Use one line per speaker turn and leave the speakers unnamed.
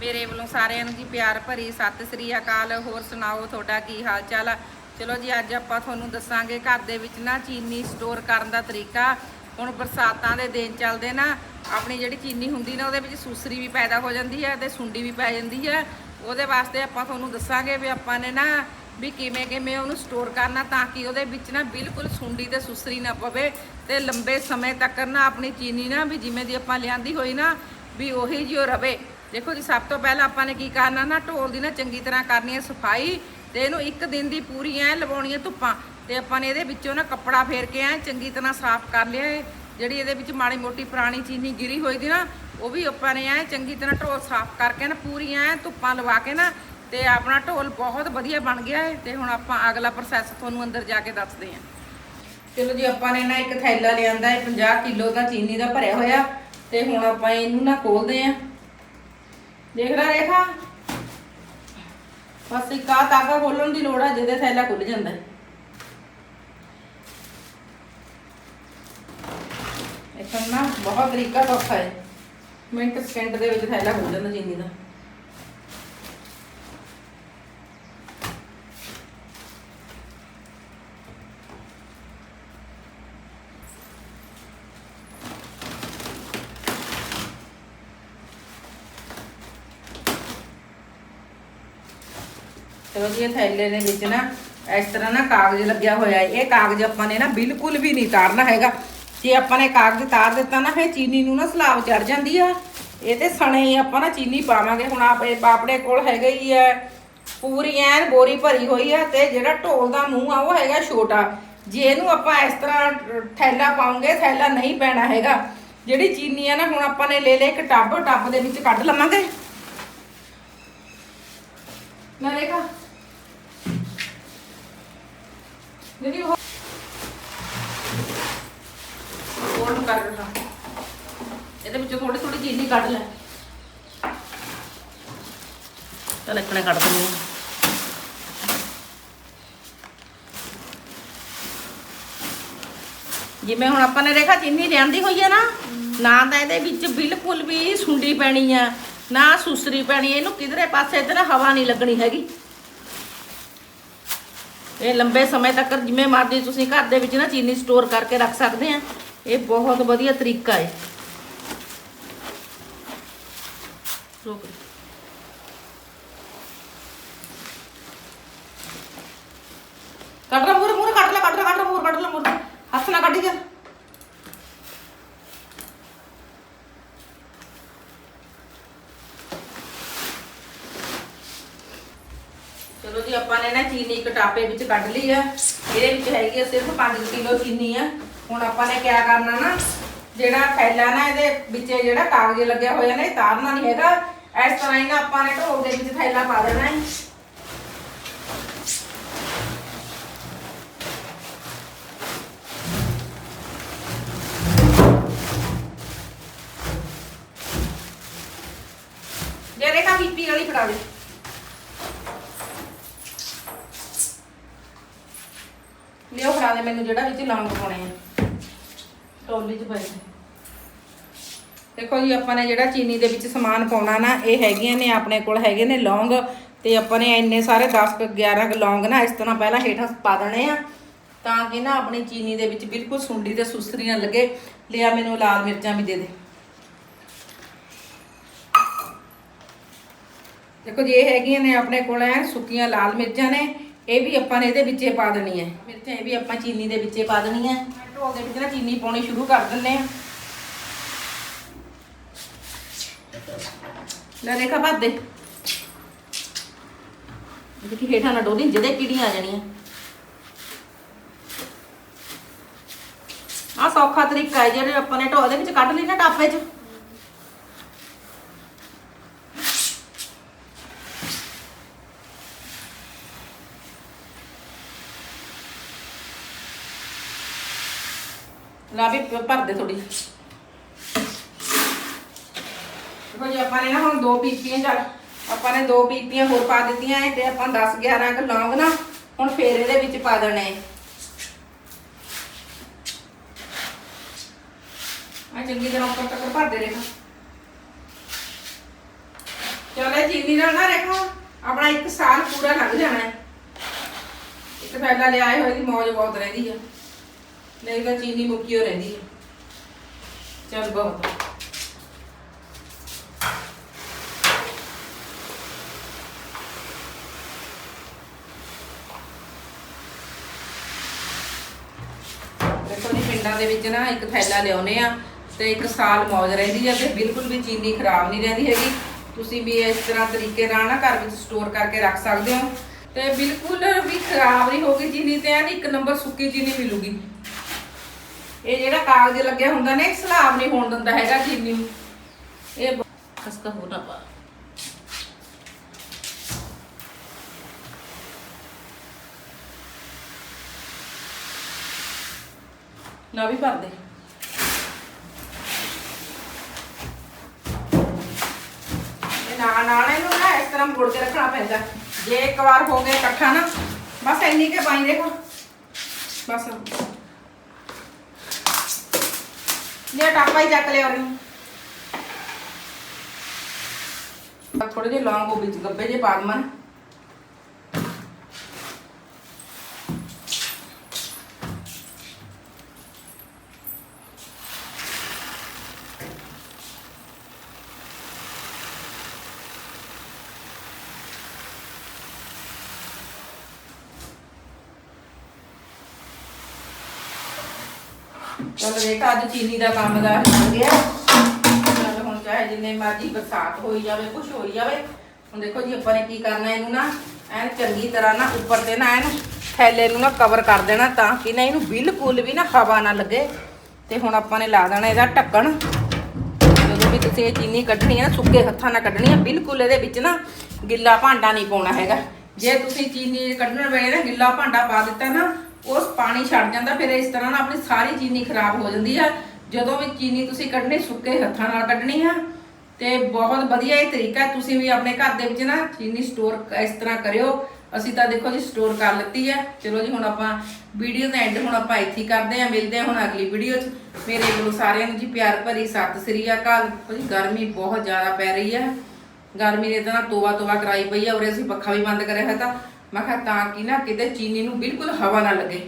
ਮੇਰੇ ਵੱਲੋਂ ਸਾਰਿਆਂ ਨੂੰ ਜੀ ਪਿਆਰ ਭਰੀ ਸਤਿ ਸ੍ਰੀ ਅਕਾਲ। ਹੋਰ ਸੁਣਾਓ, ਤੁਹਾਡਾ ਕੀ ਹਾਲ ਚਾਲ ਆ? ਚਲੋ ਜੀ, ਅੱਜ ਆਪਾਂ ਤੁਹਾਨੂੰ ਦੱਸਾਂਗੇ ਘਰ ਦੇ ਵਿੱਚ ਨਾ ਚੀਨੀ ਸਟੋਰ ਕਰਨ ਦਾ ਤਰੀਕਾ। ਹੁਣ ਬਰਸਾਤਾਂ ਦੇ ਦਿਨ ਚੱਲਦੇ ਨਾ, ਆਪਣੀ ਜਿਹੜੀ ਚੀਨੀ ਹੁੰਦੀ ਨਾ, ਉਹਦੇ ਵਿੱਚ ਸੂਸਰੀ ਵੀ ਪੈਦਾ ਹੋ ਜਾਂਦੀ ਹੈ ਤੇ ਸੁੰਡੀ ਵੀ ਪੈ ਜਾਂਦੀ ਹੈ ਉਹਦੇ ਵਾਸਤੇ ਆਪਾਂ ਤੁਹਾਨੂੰ ਦੱਸਾਂਗੇ ਵੀ ਆਪਾਂ ਨੇ ਨਾ ਵੀ ਕਿਵੇਂ ਕਿਵੇਂ ਉਹਨੂੰ ਸਟੋਰ ਕਰਨਾ ਤਾਂ ਕਿ ਉਹਦੇ ਵਿੱਚ ਨਾ ਬਿਲਕੁਲ ਸੁੰਡੀ ਤੇ ਸੁਸਰੀ ਨਾ ਪਵੇ ਤੇ ਲੰਬੇ ਸਮੇਂ ਤੱਕ ਨਾ ਆਪਣੀ ਚੀਨੀ ਨਾ ਵੀ ਜਿਵੇਂ ਦੀ ਆਪਾਂ ਲਿਆਂਦੀ ਹੋਈ ਨਾ, ਵੀ ਉਹੀ ਜਿਹੀ ਉਹ ਰਵੇ। ਦੇਖੋ ਜੀ, ਸਭ ਤੋਂ ਪਹਿਲਾਂ ਆਪਾਂ ਨੇ ਕੀ ਕਰਨਾ ਨਾ, ਢੋਲ ਦੀ ਨਾ ਚੰਗੀ ਤਰ੍ਹਾਂ ਕਰਨੀ ਹੈ ਸਫ਼ਾਈ ਤੇ ਇਹਨੂੰ ਇੱਕ ਦਿਨ ਦੀ ਪੂਰੀ ਐ ਲਵਾਉਣੀ ਹੈ ਧੁੱਪਾਂ ਤੇ ਆਪਾਂ ਨੇ ਇਹਦੇ ਵਿੱਚੋਂ ਨਾ ਕੱਪੜਾ ਫੇਰ ਕੇ ਐ ਚੰਗੀ ਤਰ੍ਹਾਂ ਸਾਫ਼ ਕਰ ਲਿਆ ਏ ਜਿਹੜੀ ਇਹਦੇ ਵਿੱਚ ਮਾੜੀ ਮੋਟੀ ਪੁਰਾਣੀ ਚੀਨੀ ਗਿਰੀ ਹੋਈ ਦੀ ਨਾ, ਉਹ ਵੀ ਆਪਾਂ ਨੇ ਐ ਚੰਗੀ ਤਰ੍ਹਾਂ ਢੋਲ ਸਾਫ਼ ਕਰਕੇ ਨਾ ਪੂਰੀ ਐ ਧੁੱਪਾਂ ਲਵਾ ਕੇ ਨਾ ਤੇ ਆਪਣਾ ਢੋਲ ਬਹੁਤ ਵਧੀਆ ਬਣ ਗਿਆ ਏ ਤੇ ਹੁਣ ਆਪਾਂ ਅਗਲਾ ਪ੍ਰੋਸੈਸ ਤੁਹਾਨੂੰ ਅੰਦਰ ਜਾ ਕੇ ਦੱਸਦੇ ਹਾਂ। ਚਲੋ ਜੀ, ਆਪਾਂ ਨੇ ਨਾ ਇੱਕ ਥੈਲਾ ਲਿਆਂਦਾ ਹੈ 50 ਕਿਲੋ ਦਾ ਚੀਨੀ ਦਾ ਭਰਿਆ ਹੋਇਆ ਤੇ ਹੁਣ ਆਪਾਂ ਇਹਨੂੰ ਨਾ ਖੋਲਦੇ ਆਂ ਦੇਖਦਾ ਰਿਹਾ ਰੇਖਾ। ਬਸ ਇੱਕ ਆ ਤਾਗਾ ਖੋਲਣ ਦੀ ਲੋੜ ਆ, ਜਿਹਦੇ ਥੈਲਾ ਖੁੱਲ ਜਾਂਦਾ ਹੈ। ਇਹ ਨਾ ਬਹੁਤ ਤਰੀਕਾ ਸੌਖਾ ਹੈ। ਮਿੰਟ, ਸਕਿੰਟ ਦੇ ਵਿੱਚ ਥੈਲਾ ਖੁੱਲ ਜਾਂਦਾ ਚੀਨੀ ਦਾ। ਚਲੋ ਜੀ ਥੈਲੇ ਦੇ ਵਿੱਚ ਨਾ ਇਸ ਤਰ੍ਹਾਂ ਨਾ ਕਾਗਜ਼ ਲੱਗਿਆ ਹੋਇਆ ਹੈ। ਇਹ ਕਾਗਜ਼ ਆਪਾਂ ਨੇ ਨਾ ਬਿਲਕੁਲ ਵੀ ਨਹੀਂ ਤਾਰਨਾ ਹੈਗਾ। ਜੇ ਆਪਾਂ ਨੇ ਕਾਗਜ਼ ਤਾਰ ਦਿੱਤਾ ਨਾ, ਫਿਰ ਚੀਨੀ ਨੂੰ ਨਾ ਸਲਾਬ ਚੜ ਜਾਂਦੀ ਆ। ਇਹ ਤੇ ਸਣੇ ਹੀ ਆਪਾਂ ਨਾ ਚੀਨੀ ਪਾਵਾਂਗੇ। ਹੁਣ ਆਪ ਆਪਣੇ ਕੋਲ ਹੈਗਾ ਹੀ ਹੈ ਪੂਰੀ ਐਨ ਬੋਰੀ ਭਰੀ ਹੋਈ ਆ ਤੇ ਜਿਹੜਾ ਢੋਲ ਦਾ ਮੂੰਹ ਆ, ਉਹ ਹੈਗਾ ਛੋਟਾ। ਜੇ ਇਹਨੂੰ ਆਪਾਂ ਇਸ ਤਰ੍ਹਾਂ ਥੈਲਾ ਪਾਉਂਗੇ, ਥੈਲਾ ਨਹੀਂ ਪੈਣਾ ਹੈਗਾ। ਜਿਹੜੀ ਚੀਨੀ ਆ ਨਾ, ਹੁਣ ਆਪਾਂ ਨੇ ਲੈ ਲੈ ਇੱਕ ਟੱਬ ਟੱਬ ਦੇ ਵਿੱਚ ਕੱਢ ਲਵਾਂਗੇ। ਨਾ ਰੇਖਾ ਜਿਹੜੀ ਉਹ ਹੋਰ ਕਰ ਰਿਹਾ ਇਹਦੇ ਵਿੱਚੋਂ ਥੋੜੀ ਥੋੜੀ ਚੀਨੀ ਕੱਢ ਲੈ। ਚਲ ਇਕਣੇ ਕੱਢ ਦਿੰਦੇ ਹਾਂ। ਜਿਵੇਂ ਹੁਣ ਆਪਾਂ ਨੇ ਰੇਖਾ ਚੀਨੀ ਲਿਆਂਦੀ ਹੋਈ ਹੈ ਨਾ ਨਾ ਤਾਂ ਇਹਦੇ ਵਿੱਚ ਬਿਲਕੁਲ ਵੀ ਸੁੰਡੀ ਪੈਣੀ ਆ ਨਾ ਸੁਸਰੀ ਪੈਣੀ ਇਹਨੂੰ ਕਿਧਰੇ ਪਾਸੇ ਤੇ ਨਾ ਹਵਾ ਨਹੀਂ ਲੱਗਣੀ ਹੈਗੀ। ਇਹ ਲੰਬੇ ਸਮੇਂ ਤੱਕ ਜਿਵੇਂ ਮਰਜ਼ੀ ਤੁਸੀਂ ਘਰ ਦੇ ਵਿੱਚ ਨਾ ਚੀਨੀ ਸਟੋਰ ਕਰਕੇ ਰੱਖ ਸਕਦੇ ਆ। ਇਹ ਬਹੁਤ ਵਧੀਆ ਤਰੀਕਾ ਹੈ ਰੋਕ ਕੱਢ ਲਾ ਮੂਰ ਮੂਰ ਕੱਢ ਲੈ ਕੱਢ ਲੈ ਕੱਢ ਲੈ ਮੂਰ ਕੱਢ ਲੈ ਮੂਰ ਹੱਥ ਨਾ ਕੱਢੀ ਜਾ ਚਲੋ ਜੀ ਆਪਾਂ ਨੇ ਨਾ ਚੀਨੀ ਇੱਕ ਟਾਪੇ ਵਿੱਚ ਕੱਢ ਲਈ ਆ। ਇਹਦੇ ਵਿੱਚ ਹੈਗੀ ਆ ਸਿਰਫ 5 ਕਿਲੋ ਚੀਨੀ ਆ। ਹੁਣ ਆਪਾਂ ਨੇ ਕਿਆ ਕਰਨਾ ਨਾ, ਜਿਹੜਾ ਥੈਲਾ ਨਾ ਇਹਦੇ ਵਿੱਚ ਜਿਹੜਾ ਕਾਗਜ਼ ਲੱਗਿਆ ਹੋਇਆ ਨਾ, ਇਹ ਤਾਰਨਾ ਨਹੀਂ ਹੈਗਾ। ਇਸ ਤਰ੍ਹਾਂ ਹੀ ਨਾ ਆਪਾਂ ਨੇ ਢੋਲ ਦੇ ਵਿੱਚ ਥੈਲਾ ਪਾ ਦੇਣਾ ਹੈ। ਜੇ ਰੇਖਾ ਪੀਪੀ ਵਾਲੀ ਫੜਾ ਦੇ। ਲਿਓ ਫੜਾ ਦੇ ਮੈਨੂੰ ਜਿਹੜਾ ਵਿੱਚ ਲੌਂਗ ਪਾਉਣੇ ਆ। ਟੋਲੀ ਚ ਪਏ ਨੇ। ਦੇਖੋ ਜੀ ਆਪਾਂ ਨੇ ਜਿਹੜਾ ਚੀਨੀ ਦੇ ਵਿੱਚ ਸਮਾਨ ਪਾਉਣਾ ਨਾ ਇਹ ਹੈਗੀਆਂ ਨੇ ਆਪਣੇ ਕੋਲ ਹੈਗੇ ਨੇ ਲੌਂਗ। ਤੇ ਆਪਾਂ ਨੇ ਇੰਨੇ ਸਾਰੇ 10 ਕੁ 11 ਕੁ ਲੌਂਗ ਨਾ ਇਸ ਤਰ੍ਹਾਂ ਪਹਿਲਾਂ ਹੇਠਾਂ ਪਾ ਦੇਣੇ ਆ। ਤਾਂ ਕਿ ਨਾ ਆਪਣੀ ਚੀਨੀ ਦੇ ਵਿੱਚ ਬਿਲਕੁਲ ਸੁੰਡੀ ਤੇ ਸੁਸਰੀ ਨਾ ਲੱਗੇ। ਲਿਆ ਮੈਨੂੰ ਲਾਲ ਮਿਰਚਾਂ ਵੀ ਦੇ ਦੇ। ਦੇਖੋ ਜੀ ਇਹ ਹੈਗੀਆਂ ਨੇ ਆਪਣੇ ਕੋਲ ਐ ਸੁੱਕੀਆਂ ਲਾਲ ਮਿਰਚਾਂ ਨੇ। ਇਹ ਵੀ ਆਪਾਂ ਨੇ ਇਹਦੇ ਵਿੱਚੇ ਪਾ ਦੇਣੀ ਹੈ। ਮਿਰਚਾਂ ਇਹ ਵੀ ਆਪਾਂ ਚੀਨੀ ਦੇ ਵਿੱਚੇ ਪਾ ਦੇਣੀਆਂ ਢੋਲ ਦੇ ਵਿੱਚ ਨਾ ਚੀਨੀ ਪਾਉਣੀ ਸ਼ੁਰੂ ਕਰ ਦਿੰਨੇ ਆ ਲੈ ਦੇਖਾ ਭਰ ਦੇ ਦੇਖੀ ਹੇਠਾਂ ਨਾ ਡੋਲੀ, ਜਿਹਦੇ ਕੀੜੀਆਂ ਆ ਜਾਣੀਆਂ। ਆ ਸੌਖਾ ਤਰੀਕਾ ਹੈ, ਜਿਹੜੇ ਆਪਾਂ ਨੇ ਢੋਲ ਦੇ ਵਿੱਚ ਕੱਢ ਲਈ ਨਾ ਟਾਪੇ 'ਚ। ਲਾ ਵੀ ਭਰ ਦੇ ਥੋੜੀ ਦੇਖੋ ਜੀ, ਆਪਾਂ ਨੇ ਨਾ ਹੁਣ ਦੋ ਪੀਪੀਆਂ ਚੱਲ, ਆਪਾਂ ਨੇ ਦੋ ਪੀਪੀਆਂ ਹੋਰ ਪਾ ਦਿੱਤੀਆਂ ਐ ਤੇ ਆਪਾਂ 10 11 ਕ ਲੌਂਗ ਨਾ ਹੁਣ ਫੇਰ ਇਹਦੇ ਵਿੱਚ ਪਾ ਦੇਣੇ। ਆ ਚੰਗੀ ਤਰ੍ਹਾਂ ਉੱਪਰ ਤੱਕ ਭਰਦੇ ਦੇ ਰੇਖਾ। ਚਲੇ ਚੀਨੀ ਨਾਲ ਨਾ ਰੇਖਾ, ਆਪਣਾ ਇੱਕ ਸਾਲ ਪੂਰਾ ਲੱਗ ਜਾਣਾ ਹੈ। ਇੱਕ ਥੈਲਾ ਲਿਆਏ ਹੋਏ ਦੀ ਮੌਜ ਬਹੁਤ ਰਹਿੰਦੀ ਆ। ਨਹੀਂ ਤਾਂ ਚੀਨੀ ਮੁੱਕੀ ਹੋ ਰਹਿੰਦੀ ਹੈ ਚੱਲ ਬਹੁਤ ਆ। ਦੇਖੋ ਜੀ, ਪਿੰਡਾਂ ਦੇ ਵਿੱਚ ਨਾ ਇੱਕ ਥੈਲਾ ਲਿਆਉਨੇ ਆ ਤੇ ਇੱਕ ਸਾਲ ਮੌਜ ਰਹਿੰਦੀ ਹੈ ਤੇ ਬਿਲਕੁਲ ਵੀ ਚੀਨੀ ਖਰਾਬ ਨਹੀਂ ਰਹਿੰਦੀ ਹੈਗੀ। ਤੁਸੀਂ ਵੀ ਇਸ ਤਰ੍ਹਾਂ ਤਰੀਕੇ ਨਾਲ ਨਾ ਘਰ ਵਿੱਚ ਸਟੋਰ ਕਰਕੇ ਰੱਖ ਸਕਦੇ ਹੋ। ਤੇ ਬਿਲਕੁਲ ਵੀ ਖਰਾਬ ਨਹੀਂ ਹੋਗੀ ਚੀਨੀ ਤੇ ਐਨ ਇੱਕ ਨੰਬਰ ਸੁੱਕੀ ਚੀਨੀ ਮਿਲੂਗੀ। ਇਹ ਜਿਹੜਾ ਕਾਗਜ਼ ਲੱਗਿਆ ਹੁੰਦਾ ਨੇ ਸਲਾਬ ਨਹੀਂ ਹੋਣ ਦਿੰਦਾ ਹੈਗਾ ਚੀਨੀ ਨੂੰ ਇਹ ਖਸਕਾ ਹੋਣਾ ਪਾ। ਨਾ ਵੀ ਭਰ ਦੇ ਇਹ ਨਾਲ ਨਾਲ ਇਹਨੂੰ ਨਾ ਇਸ ਤਰ੍ਹਾਂ ਮੋੜ ਕੇ ਰੱਖਣਾ ਪੈਂਦਾ। ਜੇ ਇੱਕ ਵਾਰ ਹੋ ਗਿਆ ਇਕੱਠਾ ਨਾ ਬਸ ਇੰਨੀ ਕੇ ਪਾਈ ਦੇਖੋ। ਬਸ ਲੈ ਟਾਪਾ ਹੀ ਚੱਕ ਲਿਆ ਉਹਨੂੰ। ਥੋੜੇ ਜਿਹੇ ਲੌਂਗ ਉਹ ਵਿੱਚ ਗੱਬੇ ਜੇ ਪਾ ਦਮਨ ਚਲ ਬੇਟਾ ਅੱਜ ਚੀਨੀ ਦਾ ਕੰਮ ਦਾ ਹੋ ਗਿਆ। ਚਲ ਹੁਣ ਚਾਹੇ ਜਿੰਨੇ ਮਰਜ਼ੀ ਬਰਸਾਤ ਹੋਈ ਜਾਵੇ ਕੁਝ ਹੋਈ ਜਾਵੇ, ਹੁਣ ਦੇਖੋ ਜੀ ਆਪਾਂ ਨੇ ਕੀ ਕਰਨਾ ਇਹਨੂੰ ਨਾ, ਐਨ ਚੰਗੀ ਤਰ੍ਹਾਂ ਨਾ ਉੱਪਰ ਤੇ ਨਾ ਇਹਨੂੰ ਥੈਲੇ ਨੂੰ ਨਾ ਕਵਰ ਕਰ ਦੇਣਾ ਤਾਂ ਕਿ ਨਾ ਇਹਨੂੰ ਬਿਲਕੁਲ ਵੀ ਨਾ ਹਵਾ ਨਾ ਲੱਗੇ। ਤੇ ਹੁਣ ਆਪਾਂ ਨੇ ਲਾ ਦੇਣਾ ਇਹਦਾ ਢੱਕਣ। ਜਦੋਂ ਵੀ ਤੁਸੀਂ ਇਹ ਚੀਨੀ ਕੱਢਣੀ ਹੈ ਨਾ, ਸੁੱਕੇ ਹੱਥਾਂ ਨਾਲ ਕੱਢਣੀ ਹੈ, ਬਿਲਕੁਲ ਇਹਦੇ ਵਿੱਚ ਨਾ ਗਿੱਲਾ ਭਾਂਡਾ ਨਹੀਂ ਪਾਉਣਾ ਹੈਗਾ। ਜੇ ਤੁਸੀਂ ਚੀਨੀ ਕੱਢਣ ਵੇਲੇ ਨਾ ਗਿੱਲਾ ਭਾਂਡਾ ਪਾ ਦਿੱਤਾ ਨਾ ਉਸ ਪਾਣੀ ਛੱਡ ਜਾਂਦਾ, ਫਿਰ ਇਸ ਤਰ੍ਹਾਂ ਨਾ ਆਪਣੀ ਸਾਰੀ ਚੀਨੀ ਖਰਾਬ ਹੋ ਜਾਂਦੀ ਆ। ਜਦੋਂ ਵੀ ਚੀਨੀ ਤੁਸੀਂ ਕੱਢਣੀ, ਸੁੱਕੇ ਹੱਥਾਂ ਨਾਲ ਕੱਢਣੀ ਆ। ਤੇ ਬਹੁਤ ਵਧੀਆ ਇਹ ਤਰੀਕਾ ਤੁਸੀਂ ਵੀ ਆਪਣੇ ਘਰ ਦੇ ਵਿੱਚ ਨਾ ਚੀਨੀ ਸਟੋਰ ਇਸ ਤਰ੍ਹਾਂ ਕਰਿਓ। ਅਸੀਂ ਤਾਂ ਦੇਖੋ ਜੀ ਸਟੋਰ ਕਰ ਲਿੱਤੀ ਹੈ ਚਲੋ ਜੀ, ਹੁਣ ਆਪਾਂ ਵੀਡੀਓ ਦਾ ਐਂਡ ਹੁਣ ਆਪਾਂ ਇੱਥੇ ਕਰਦੇ ਆ ਮਿਲਦੇ ਆ ਹੁਣ ਅਗਲੀ ਵੀਡੀਓ 'ਚ। ਮੇਰੇ ਵੱਲੋਂ ਸਾਰਿਆਂ ਨੂੰ ਜੀ ਪਿਆਰ ਭਰੀ ਸਤਿ ਸ੍ਰੀ ਅਕਾਲ। ਜੀ, ਗਰਮੀ ਬਹੁਤ ਜ਼ਿਆਦਾ ਪੈ ਰਹੀ ਹੈ ਗਰਮੀ ਨੇ ਤਾਂ ਨਾ ਤੋਵਾ ਤੋਵਾ ਕਰਾਈ ਪਈ ਹੈ ਉਰੇ ਅਸੀਂ ਪੱਖਾ ਵੀ ਬੰਦ ਕਰਿਆ ਹੋਇਆ ਤਾਂ। ਮੈਂ ਕਿਹਾ ਤਾਂ ਕਿ ਨਾ ਕਿਤੇ ਚੀਨੀ ਨੂੰ ਬਿਲਕੁਲ ਹਵਾ ਨਾ ਲੱਗੇ।